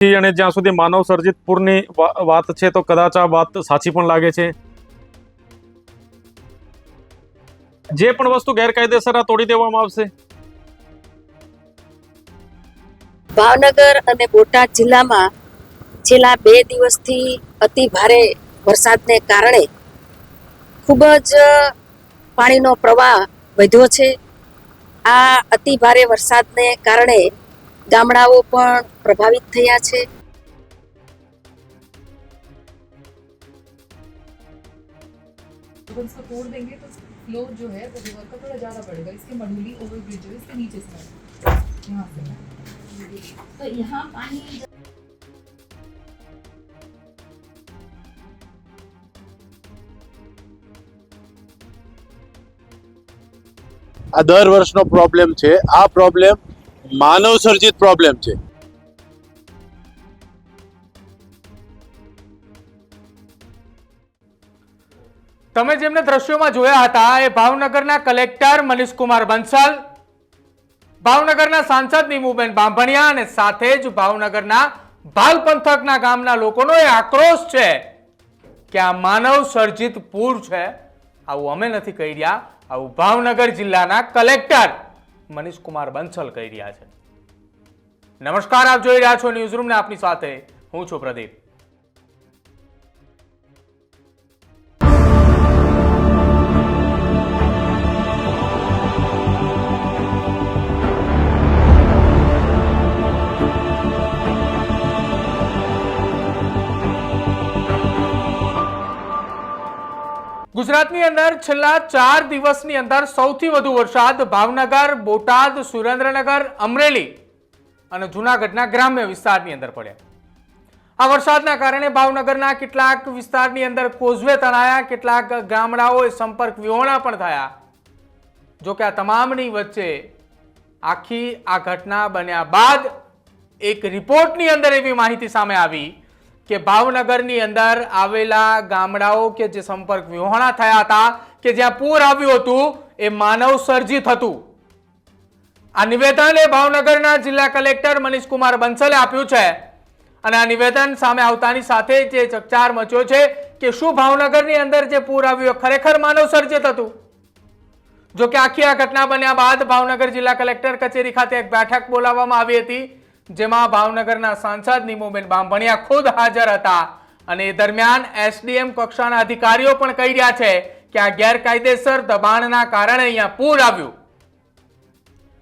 અને જ્યાં સુધી માનવ સર્જિત પૂરની વાત છે તો કદાચ આ વાત સાચી પણ લાગે છે. જે પણ વસ્તુ ગેરકાયદેસર આ તોડી દેવામાં આવશે. ભાવનગર અને બોટાદ જિલ્લામાં છેલ્લા બે દિવસથી અતિ ભારે વરસાદને કારણે ખૂબ જ પાણીનો પ્રવાહ વધ્યો છે. આ અતિ ભારે વરસાદને કારણે ગામડાઓ પણ પ્રભાવિત થયા છે अगर इसको तोड़ देंगे तो फ्लो जो है वो रिवर का थोड़ा ज़्यादा पड़ेगा इसके मंडोली ओवर ब्रिज जो है इसके नीचे से है यहाँ से तो यहाँ पानी આ દર વર્ષનો પ્રોબ્લેમ છે આ પ્રોબ્લેમ માનવ સર્જિત પ્રોબ્લેમ છે. તમે જેમને દ્રશ્યોમાં જોયા હતા, એ ભાવનગરના કલેક્ટર મનીષકુમાર બંસલ, ભાવનગરના સાંસદ નીમુબેન બાંભણિયા અને સાથે જ ભાવનગરના ભાલ પંથકના ગામના લોકોનો એ આક્રોશ છે કે આ માનવ સર્જિત પૂર છે. આવું અમે નથી કહી રહ્યા આવું ભાવનગર જિલ્લાના કલેક્ટર મનીષકુમાર બંસલ કહી રહ્યા છે. નમસ્કાર, આપ જોઈ રહ્યા છો ન્યૂઝરૂમ ને આપની સાથે હું છું પ્રદીપ. ગુજરાતની અંદર છેલ્લા ચાર દિવસની અંદર સૌથી વધુ વરસાદ ભાવનગર, બોટાદ, સુરેન્દ્રનગર, અમરેલી અને જૂનાગઢના ગ્રામ્ય વિસ્તારની અંદર પડ્યા. આ વરસાદના કારણે ભાવનગરના કેટલાક વિસ્તારની અંદર કોઝવે તણાયા, કેટલાક ગામડાઓએ સંપર્ક વિહોણા પણ થયા. જોકે આ તમામની વચ્ચે આખી આ ઘટના બન્યા બાદ એક રિપોર્ટની અંદર એવી માહિતી સામે આવી કે ભાવનગરની અંદર આવેલા ગામડાઓ કે જે સંપર્ક વિહોણા થયા હતા, કે જ્યાં પૂર આવ્યું હતું, એ માનવ સર્જિત હતું. આ નિવેદન એ ભાવનગરના જિલ્લા કલેક્ટર મનીષકુમાર બંસલે આપ્યું છે. અને આ નિવેદન સામે આવતાની સાથે જે ચકચાર મચ્યો છે કે શું ભાવનગરની અંદર જે પૂર આવ્યું ખરેખર માનવ સર્જિત હતું? જો કે આખી આ ઘટના બન્યા બાદ ભાવનગર જિલ્લા કલેક્ટર કચેરી ખાતે એક બેઠક બોલાવવામાં આવી હતી. જેમાં ભાવનગરના સાંસદ નીમુબેન બાંભણિયા ખુદ હાજર હતા. અને એ દરમિયાન એસડીએમ કક્ષાના અધિકારીઓ પણ કહી રહ્યા છે કે આ ગેરકાયદેસર દબાણના કારણે અહીંયા પૂર આવ્યું.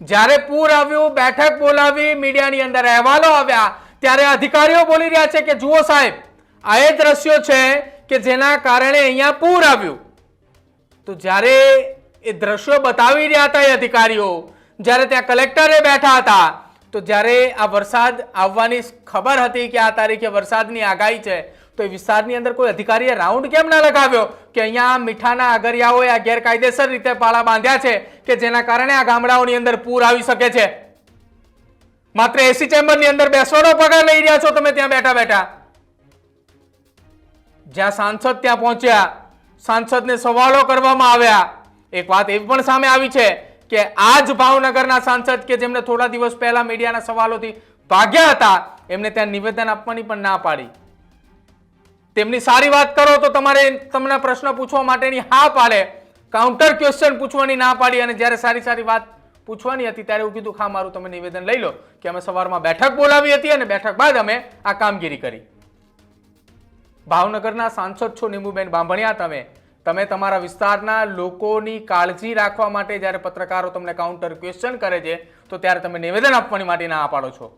જ્યારે પૂર આવ્યું, બેઠક બોલાવી મીડિયાની અંદર અહેવાલો આવ્યા, ત્યારે અધિકારીઓ બોલી રહ્યા છે કે જુઓ સાહેબ, આ એ દ્રશ્યો છે કે જેના કારણે અહીંયા પૂર આવ્યું. તો જ્યારે એ દ્રશ્યો બતાવી રહ્યા હતા એ અધિકારીઓ, જ્યારે ત્યાં કલેક્ટરે બેઠા હતા તો જ્યારે આ વરસાદ આવવાની ખબર હતી કે આ તારીખે વરસાદની આગાહી છે, તો એ વિસ્તારની અંદર કોઈ અધિકારીએ રાઉન્ડ કેમ ના લગાવ્યો કે અહીંયા મીઠાના આગરિયાઓએ આ ગેરકાયદેસર રીતે પાળા બાંધ્યા છે કે જેના કારણે આ ગામડાઓની અંદર પૂર આવી શકે છે? માત્ર એસી ચેમ્બરની અંદર બેસવાનો પગાર લઈ રહ્યા છો તમે ત્યાં બેઠા બેઠા. જ્યાં સાંસદ ત્યાં પહોંચ્યા, સાંસદને સવાલો કરવામાં આવ્યા. એક વાત એવી પણ સામે આવી છે કે આ જ ભાવનગરના સાંસદ કે જેમને થોડા દિવસ પહેલા મીડિયાના સવાલોથી ભાગ્યા હતા, એમને ત્યાં નિવેદન આપવાની પણ ના પાડી. તેમની સારી વાત કરો તો તમારે તમને પ્રશ્ન પૂછવા માટેની હા પાડે. કાઉન્ટર ક્વેશ્ચન પૂછવાની ના પાડી અને જ્યારે સારી સારી વાત પૂછવાની હતી ત્યારે એવું કીધું ખા, મારું તમે નિવેદન લઈ લો કે અમે સવારમાં બેઠક બોલાવી હતી અને બેઠક બાદ અમે આ કામગીરી કરી. ભાવનગરના સાંસદ છો નીમુબેન બાંભણિયા તમે. તમે તમારા વિસ્તારના લોકોની કાળજી રાખવા માટે જ્યારે પત્રકારો તમને કાઉન્ટર ક્વેશ્ચન કરે છે, તો ત્યારે તમે નિવેદન આપવાની માટે ના પાડો છો.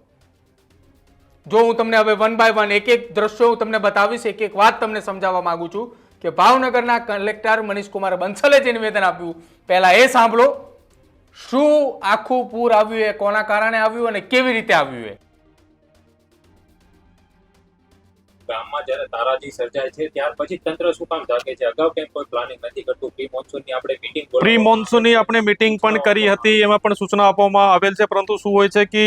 જો હું તમને હવે વન બાય વન એક એક દ્રશ્યો હું તમને બતાવીશ, એક એક વાત તમને સમજાવવા માંગુ છું કે ભાવનગરના કલેક્ટર મનીષકુમાર બંસલે જે નિવેદન આપ્યું, પહેલાં એ સાંભળો. શું આખું પૂર આવ્યું એ, કોના કારણે આવ્યું અને કેવી રીતે આવ્યું એ? ગામમાં જ્યારે તારાજી સર્જાય છે ત્યાર પછી તંત્ર શું કામ જાગે છે? અગાઉ કેમ કોઈ પ્લાનિંગ નથી કરતું? પ્રી મોન્સૂનની આપણે મીટિંગ પ્રી મોન્સૂનની આપણે મીટિંગ પણ કરી હતી એમાં પણ સૂચના આપવામાં આવેલ છે પરંતુ શું હોય છે કે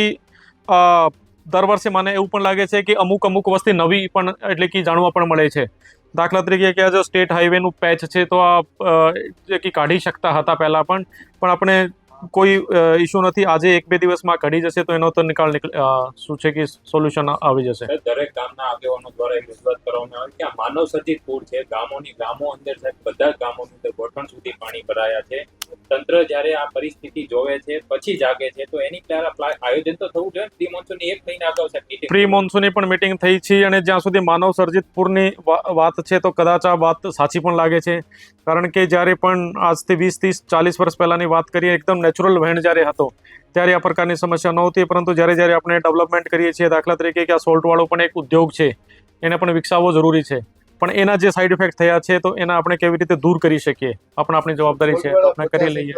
દર વર્ષે મને એવું પણ લાગે છે કે અમુક અમુક વસ્તી નવી પણ એટલે કે જાણવા પણ મળે છે. દાખલા તરીકે કે આ જો સ્ટેટ હાઈવેનું પેચ છે તો આ કાઢી શકતા હતા પહેલાં પણ પણ આપણે કોઈ ઇશ્યુ નથી. આજે એક બે દિવસમાં ઘડી જશે તો એનો તો નિકાલ શું છે કે સોલ્યુશન આવી જશે. દરેક ગામના આગેવાનો દ્વારા રજૂઆત કરવામાં આવે કે આ માનવ સર્જિત પૂર છે. ગામોની ગામો અંદર સાહેબ બધા ગામોની અંદર ઘોટણ સુધી પાણી ભરાયા છે. તંત્ર જ્યારે આ પરિસ્થિતિ જોવે છે પછી જાગે છે તો એની પહેલા આયોજન તો થવું જોઈએ. પ્રી મોન્સૂન એક મહિના અગાઉ સાહેબ પ્રી મોન્સૂનની પણ મિટિંગ થઈ છે અને જ્યાં સુધી માનવ સર્જિત પૂરની વાત છે તો કદાચ આ વાત સાચી પણ લાગે છે. કારણ કે જ્યારે પણ આજથી વીસ ત્રીસ ચાલીસ વર્ષ પહેલાંની વાત કરીએ એકદમ નેચરલ વહેણ જ્યારે હતો ત્યારે આ પ્રકારની સમસ્યા નહોતી પરંતુ જ્યારે જ્યારે આપણે ડેવલપમેન્ટ કરીએ છીએ દાખલા તરીકે કે આ સોલ્ટવાળો પણ એક ઉદ્યોગ છે એને પણ વિકસાવવો જરૂરી છે. પણ એના જે સાઈડ ઇફેક્ટ થયા છે તો એના આપણે કેવી રીતે દૂર કરી શકીએ? આપણે આપણી જવાબદારી છે આપણે કરી લઈએ.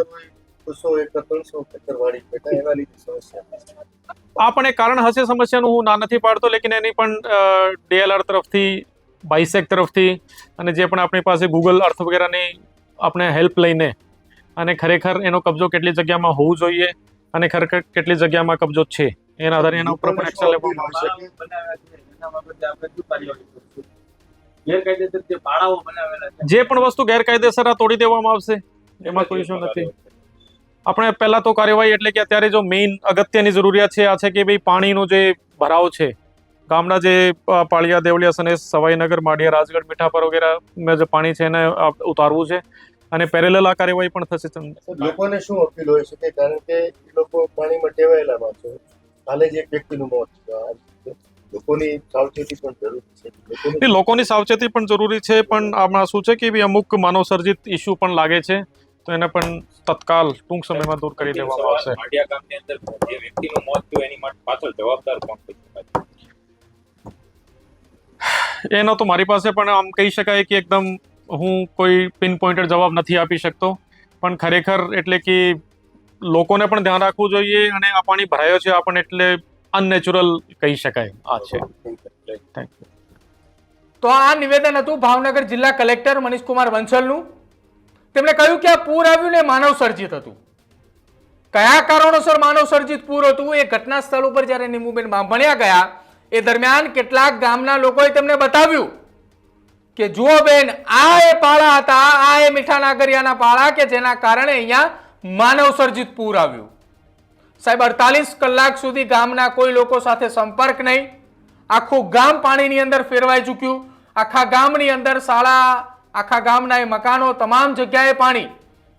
આ પણ એક કારણ હશે સમસ્યાનું હું ના નથી પાડતો લેકિન એની પણ ડીએલઆર તરફથી બાઇસેક તરફથી અને જે પણ આપણી પાસે ગૂગલ અર્થ વગેરેની આપણે હેલ્પ લઈને અને ખરેખર એનો કબજો કેટલી જગ્યામાં હોવું જોઈએ અને ખરેખર કેટલી જગ્યામાં કબજો છે, એના આધારે એના ઉપર પણ એક્શન લેવામાં આવશે જે પણ વસ્તુ ગેરકાયદેસર આ તોડી દેવામાં આવશે, એમાં કોઈ ઇશ્યુ નથી. આપણે પહેલા તો કાર્યવાહી એટલે કે અત્યારે જો મેઇન અગત્યની જરૂરિયાત છે આ છે કે ભાઈ પાણીનો જે ભરાવ છે ગામના જે પાળિયા દેવળિયા અને સવાઈનગર, માળિયા, રાજગઢ, મીઠાપર વગેરે જે પાણી છે એને ઉતારવું છે. અને પેરેલલ આ કાર્યવાહી પણ થશે લોકોને શું અપીલ હોય શકે કારણ કે એ લોકો પાણીમાં ટેવાયેલા માણસો કાલે જ એક વ્યક્તિનું મોત થયું. લોકોની સાવચેતી પણ જરૂરી છે. લોકોની સાવચેતી પણ જરૂરી છે પણ આમાં શું છે કે ભાઈ અમુક માનવસર્જિત ઇસ્યુ પણ લાગે છે તો એને પણ તત્કાલ ટૂંક સમયમાં દૂર કરી દેવામાં આવશે. માળિયા ગામની અંદર જે વ્યક્તિનું મોત થયું એની માટે પાછળ જવાબદાર કોણ થઈ એનો તો મારી પાસે પણ આમ કહી શકાય કે એકદમ હું કોઈ પિન પોઈન્ટેડ જવાબ નથી આપી શકતો. પણ ખરેખર એટલે કે લોકોને પણ ધ્યાન રાખવું જોઈએ અને આ પાણી ભરાયો છે આપણને પણ એટલે અનનેચરલ કહી શકાય. આ છે. થેન્ક યુ તો આ નિવેદન હતું ભાવનગર જિલ્લા કલેક્ટર મનીષકુમાર બંસલનું તેમણે કહ્યું કે આ પૂર આવ્યું ને માનવ સર્જિત હતું. કયા કારણોસર માનવ સર્જિત પૂર હતું એ ઘટના સ્થળ ઉપર જ્યારે નિમુબેન બાંભણિયા ગયા એ દરમિયાન કેટલાક ગામના લોકોએ તેમને બતાવ્યું. કે જુઓ બેન, આ એ પાળા હતા, આ એ મીઠા નાગરિયાના પાળા કે જેના કારણે અહીંયા માનવ સર્જિત પૂર આવ્યું. સાહેબ, અડતાલીસ કલાક સુધી ગામના કોઈ લોકો સાથે સંપર્ક નહીં. આખું ગામ પાણીની અંદર ફેરવાઈ ચૂક્યું. આખા ગામની અંદર શાળા, આખા ગામના એ મકાનો, તમામ જગ્યાએ પાણી.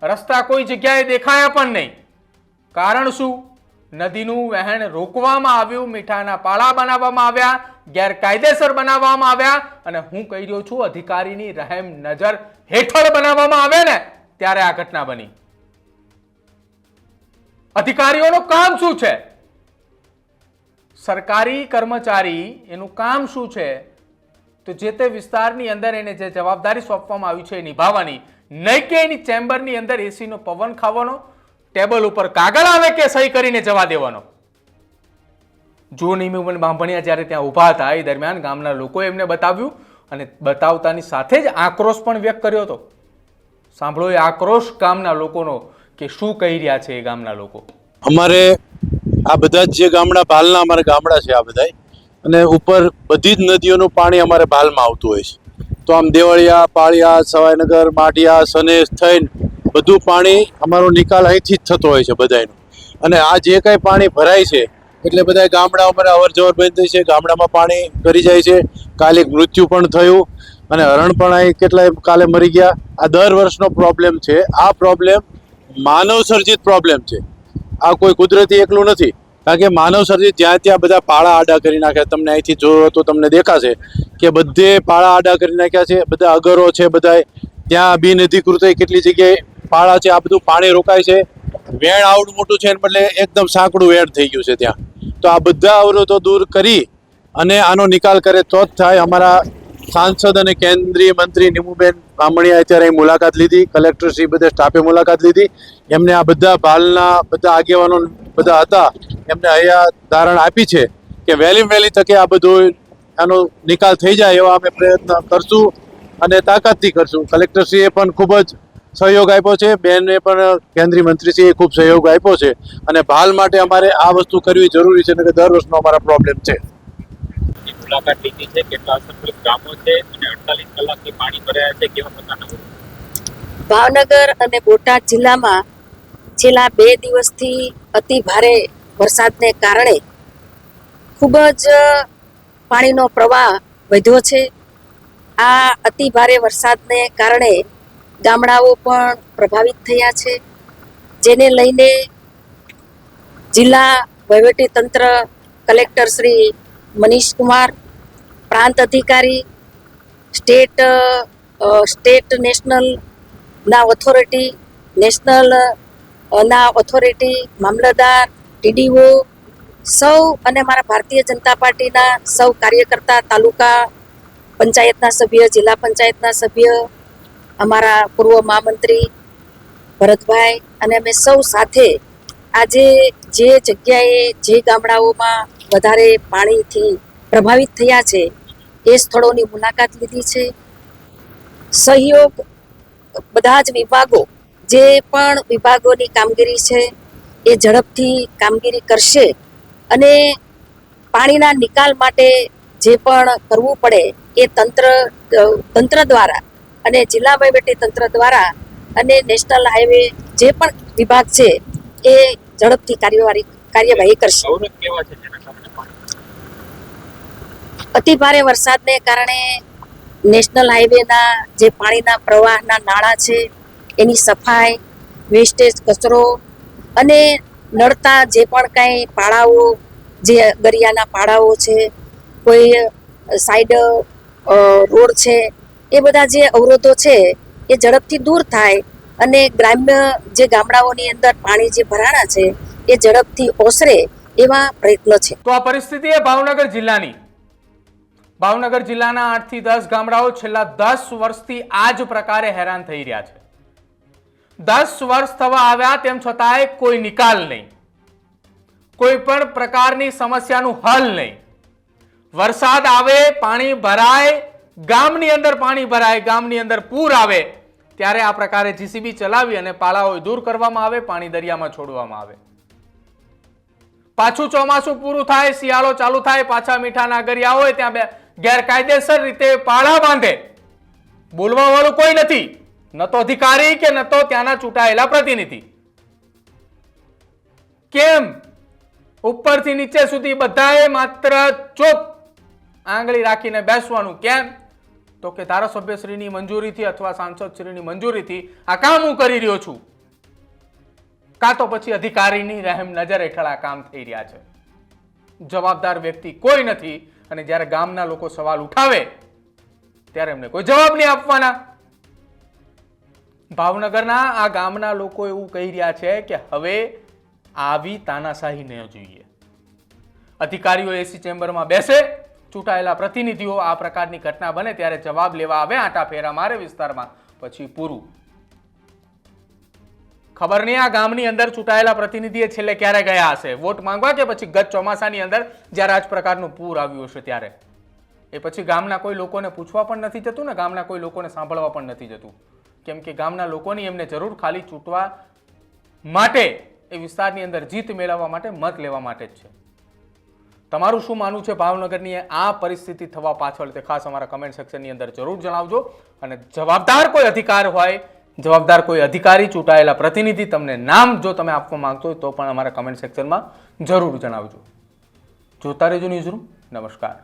રસ્તા કોઈ જગ્યાએ દેખાયા પણ નહીં. કારણ શું? નદીનું વહેણ રોકવામાં આવ્યું, મીઠાના પાળા બનાવવામાં આવ્યા ગેરકાયદેસર બનાવવામાં આવ્યા અને હું કહી રહ્યો છું, અધિકારીની રહેમ નજર હેઠળ બનાવવામાં આવે ને, ત્યારે આ ઘટના બની. અધિકારીઓનું કામ શું છે? સરકારી કર્મચારી, એનું કામ શું છે? તો જે તે વિસ્તારની અંદર એને જે જવાબદારી સોંપવામાં આવી છે એ નિભાવવાની. નહીં કે એની ચેમ્બરની અંદર એસીનો પવન ખાવાનો, ટેબલ ઉપર કાગળ આવે કે સહી કરીને જવા દેવાનો. જો નિમિબન બાંભણિયા જ્યારે ત્યાં ઊભા હતા, એ દરમિયાન ગામના લોકોએ એમને બતાવ્યું અને બતાવતાની સાથે જ આક્રોશ પણ વ્યક્ત કર્યો હતો. સાંભળો એ આક્રોશ ગામના લોકોનો કે શું કહી રહ્યા છે એ ગામના લોકો. અમારે આ બધા જ ગામડા, ભાલના અમારા ગામડા છે આ બધા અને ઉપર બધી જ નદીઓનું પાણી અમારે ભાલમાં આવતું હોય છે. તો આમ દેવળિયા, પાળિયા, સવાઈનગર, માઢિયા સનેસ થઈને બધું પાણી અમારો નિકાલ અહીંથી જ થતો હોય છે બધાનો અને આ જે કાંઈ પાણી ભરાય છે એટલે બધા ગામડા ઉપર અવર જવર બંધ થઈ છે, ગામડામાં પાણી કરી જાય છે. કાલે મૃત્યુ પણ થયું અને હરણ પણ અહીં કેટલાય કાલે મરી ગયા. આ દર વર્ષનો પ્રોબ્લેમ છે. આ પ્રોબ્લેમ માનવ સર્જિત પ્રોબ્લેમ છે. આ કોઈ કુદરતી એકલું નથી. કારણ કે માનવ સર્જિત જ્યાં ત્યાં બધા પાળા આડા કરી નાખ્યા. તમને અહીંથી જોવો તો તમને દેખાશે કે બધે પાળા આડા કરી નાખ્યા છે. બધા અગરો છે બધા ત્યાં બિનઅધિકૃત કેટલી જગ્યાએ પાળા છે. આ બધું પાણી રોકાય છે. વેણ આવડું મોટું છે એટલે એકદમ સાંકડું વેણ થઈ ગયું છે ત્યાં. તો આ બધા અવરોધો દૂર કરી અને આનો નિકાલ કરે તો જ થાય. અમારા સાંસદ અને કેન્દ્રીય મંત્રી નીમુબેન બામણીએ અત્યારે અહીં મુલાકાત લીધી. કલેક્ટર શ્રી બધા સ્ટાફે મુલાકાત લીધી. એમને આ બધા ભાલના બધા આગેવાનો બધા હતા, એમને અહીંયા ધારણ આપી છે કે વહેલી વહેલી તકે આ બધું આનો નિકાલ થઈ જાય એવા અમે પ્રયત્ન કરશું અને તાકાતથી કરશું. કલેક્ટરશ્રીએ પણ ખૂબ જ સહયોગ આપ્યો છે. બેને પણ કેન્દ્રીય મંત્રીશ્રીએ ખૂબ સહયોગ આપ્યો છે અને ભાલ માટે અમારે આ વસ્તુ કરવી જરૂરી છે કે દર વર્ષનો અમારા પ્રોબ્લેમ છે. મુલાકાત લીધી છે કેટલા અસરગ્રસ્ત ગામો છે અને અડતાલીસ કલાકથી પાણી ભરાયા છે કેવા પ્રકારના ભાવનગર અને બોટાદ જિલ્લામાં છેલ્લા બે દિવસથી અતિ ભારે વરસાદને કારણે ખૂબ જ પાણીનો પ્રવાહ વધ્યો છે. આ અતિ ભારે વરસાદને કારણે ગામડાઓ પણ પ્રભાવિત થયા છે, જેને લઈને જિલ્લા વહીવટી તંત્ર કલેક્ટર શ્રી મનીષ કુમાર, પ્રાંત અધિકારી, સ્ટેટ સ્ટેટ નેશનલ ના ઓથોરિટી, નેશનલ ના ઓથોરિટી મામલતદાર, ટીડીઓ, સૌ અને મારા ભારતીય જનતા પાર્ટીના સૌ કાર્યકર્તા તાલુકા પંચાયતના સભ્ય, જિલ્લા પંચાયતના સભ્ય અમારા પૂર્વ મહામંત્રી ભરતભાઈ અને અમે સૌ સાથે આજે જે જગ્યાએ, જે ગામડાઓમાં વધારે પાણીથી પ્રભાવિત થયા છે, એ સ્થળોની મુલાકાત લીધી છે. સહયોગ બધા જ વિભાગો, જે પણ વિભાગોની કામગીરી છે, એ ઝડપથી કામગીરી કરશે અને પાણીના નિકાલ માટે જે પણ કરવું પડે, એ તંત્ર તંત્ર દ્વારા અને જિલ્લા વહીવટી તંત્ર દ્વારા અને નેશનલ હાઈવે જે પણ વિભાગ છે એ ઝડપથી કાર્યવાહી કાર્યવાહી કરશે. અતિ ભારે વરસાદને કારણે નેશનલ હાઈવેના જે પાણીના પ્રવાહના નાળા છે એની સફાઈ વેસ્ટેજ કચરો અને નડતા જે પણ કાંઈ પાળાઓ જે ગરિયાના પાળાઓ છે કોઈ સાઈડ રોડ છે એ બધા જે અવરોધો છે, એ ઝડપથી દૂર થાય અને ગ્રામ્ય જે ગામડાઓની અંદર પાણી જે ભરાણા છે, એ ઝડપથી ઓસરે એવા પ્રયત્નો છે. તો આ પરિસ્થિતિ એ ભાવનગર જિલ્લાની. ભાવનગર જિલ્લાના આઠથી દસ ગામડાઓ છેલ્લા દસ વર્ષથી આ જ પ્રકારે હેરાન થઈ રહ્યા છે. દસ વર્ષ થવા આવ્યા તેમ છતાંય કોઈ નિકાલ નહીં. કોઈ પણ પ્રકારની સમસ્યાનું હલ નહીં. વરસાદ આવે, પાણી ભરાય ગામની અંદર પાણી ભરાય, ગામની અંદર પૂર આવે, ત્યારે આ પ્રકારે જીસીબી ચલાવી અને પાળાઓ દૂર કરવામાં આવે, પાણી દરિયામાં છોડવામાં આવે. પાછું ચોમાસું પૂરું થાય, શિયાળો ચાલુ થાય, પાછા મીઠા નાગરિયા હોય, ત્યાં બે ગેરકાયદેસર રીતે પાળા બાંધે. બોલવા વાળું કોઈ નથી, ન તો અધિકારી કે ન તો ત્યાંના ચૂંટાયેલા પ્રતિનિધિ. કેમ? ઉપરથી નીચે સુધી બધાએ માત્ર ચૂપ. આંગળી રાખીને બેસવાનું. કેમ? તો કે ધારાસભ્યશ્રીની મંજૂરીથી અથવા સાંસદશ્રીની મંજૂરીથી આ કામ હું કરી રહ્યો છું. કાં તો પછી અધિકારીની રહેમ નજર હેઠળ આ કામ થઈ રહ્યા છે. જવાબદાર વ્યક્તિ કોઈ નથી અને જ્યારે ગામના લોકો સવાલ ઉઠાવે, ત્યારે એમને કોઈ જવાબ નહીં આપવાના. ભાવનગરના આ ગામના લોકો એવું કહી રહ્યા છે કે હવે આવી તાનાશાહી ન જોઈએ. અધિકારીઓ એસી ચેમ્બરમાં બેસે ચૂંટાયેલા પ્રતિનિધિઓ આ પ્રકારની ઘટના બને ત્યારે જવાબ લેવા આવે આટા ફેરા મારે વિસ્તારમાં. પછી પૂરું. ખબર નહીં આ ગામની અંદર ચૂંટાયેલા પ્રતિનિધિએ છેલ્લે ક્યારે ગયા હશે? વોટ માંગવા કે પછી ગત ચોમાસાની અંદર જ્યારે આ જ પ્રકારનું પૂર આવ્યું હશે ત્યારે? એ પછી ગામના કોઈ લોકોને પૂછવા પણ નથી જતું ને ગામના કોઈ લોકોને સાંભળવા પણ નથી જતું. કેમ કે ગામના લોકોની એમને જરૂર ખાલી ચૂંટવા માટે, એ વિસ્તારની અંદર જીત મેળવવા માટે મત લેવા માટે જ છે. તમારું શું માનવું છે ભાવનગરની આ પરિસ્થિતિ થવા પાછળ તે ખાસ અમારા કમેન્ટ સેક્શનની અંદર જરૂર જણાવજો. અને જવાબદાર કોઈ અધિકાર હોય, જવાબદાર કોઈ અધિકારી, ચૂંટાયેલા પ્રતિનિધિ તમને નામ જો તમે આપવા માંગતો હોય તો પણ અમારા કમેન્ટ સેક્શનમાં જરૂર જણાવજો. જોતા રહેજો ન્યૂઝરૂમ નમસ્કાર.